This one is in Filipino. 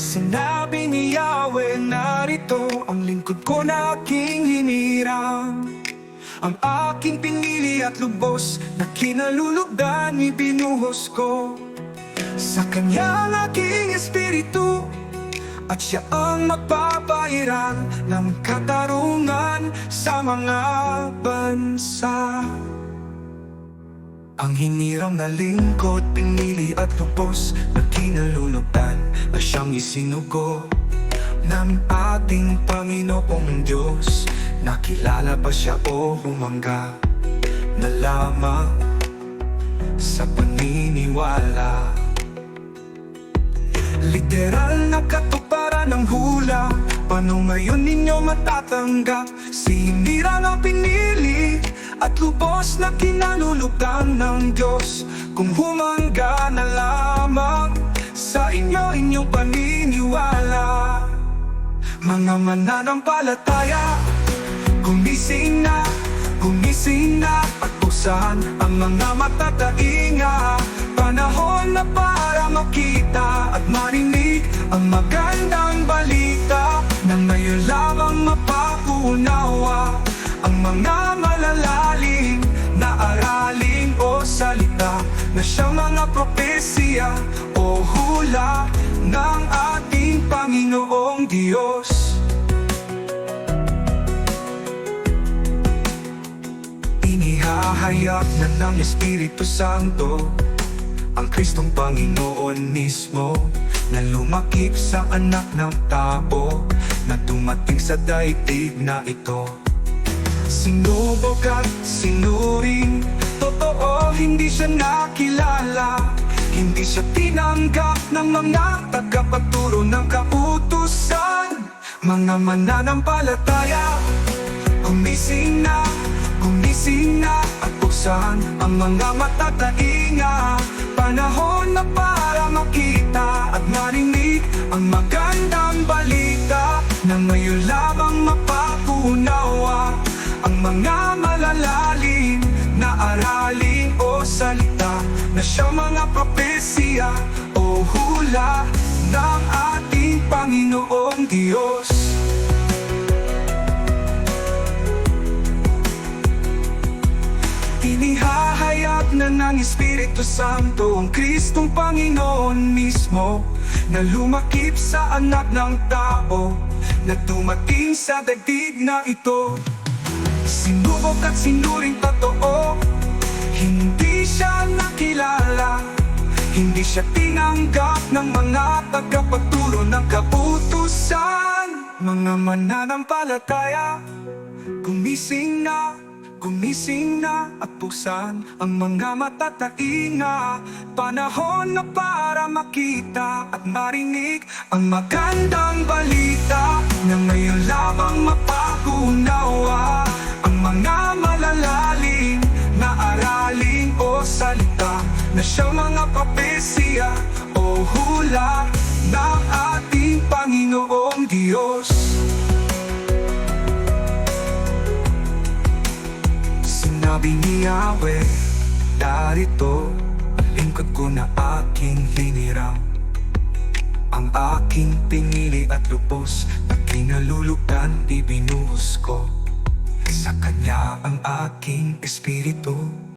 Sinabi ni Yahweh, narito ang lingkod ko na aking hinirang Ang aking pinili at lubos na kinalulugdan ibinuhos ko. Sa kanyang aking espiritu at siya ang magpapairal ng katarungan sa mga bansa ang hinirang na lingkod, pinili at lubos na kinalulugdan na siyang isinugo ng ating Panginoong Diyos. Nakilala ba siya o humangga na lamang sa paniniwala? Literal na katuparan ng hula Paano ngayon ninyo matatanggap? Si Hinira na pinili At lubos na kinalulugdan ng Diyos. Kung humangga na lamang Sa inyo inyong paniniwala. Mga mananampalataya Gumising na, gumising na. At ang mga matatainga. Panahon na para makita at marinig Ang magandang balita. Na ngayon lamang mapapunawa Ang mga Na siyang mga propesya o hula Ng ating Panginoong Diyos. Inihahayag na ng Espiritu Santo Ang Kristong Panginoon mismo Na lumakip sa anak ng tao Na dumating sa daigdig na ito. Sinubok at sinuring hindi siya nakilala. Hindi siya tinanggap ng mga tagapagturo ng kautusan. Mga mananampalataya. Gumising na, gumising na At buksan ang mga matatainga Panahon na para makita at marinig Ang magandang balita salita Na siyang mga propesya o hula Ng ating Panginoong Diyos. Inihahayag na ng Espiritu Santo ang Kristong Panginoon mismo Na lumakip sa anak ng tao Na dumating sa daigdig na ito. Sinubok at sinuring totoo Hindi siya tinanggap ng mga tagapagturo ng kaputusan Mga mananampalataya Gumising na, gumising na at buksan ang mga matatainga. Panahon na para makita at marinig ang magandang balita Na ngayon lamang mapagunawa. Ang mga malalalim na aralin o salita Na siyang mga propesya o hula ng ating Panginoong Diyos. Sinabi ni Yahweh, darito Lingkod ko na aking hinirang Ang aking pinili at lubos Na kinalulukan, ibinuhos ko. Sa Kanya ang aking espiritu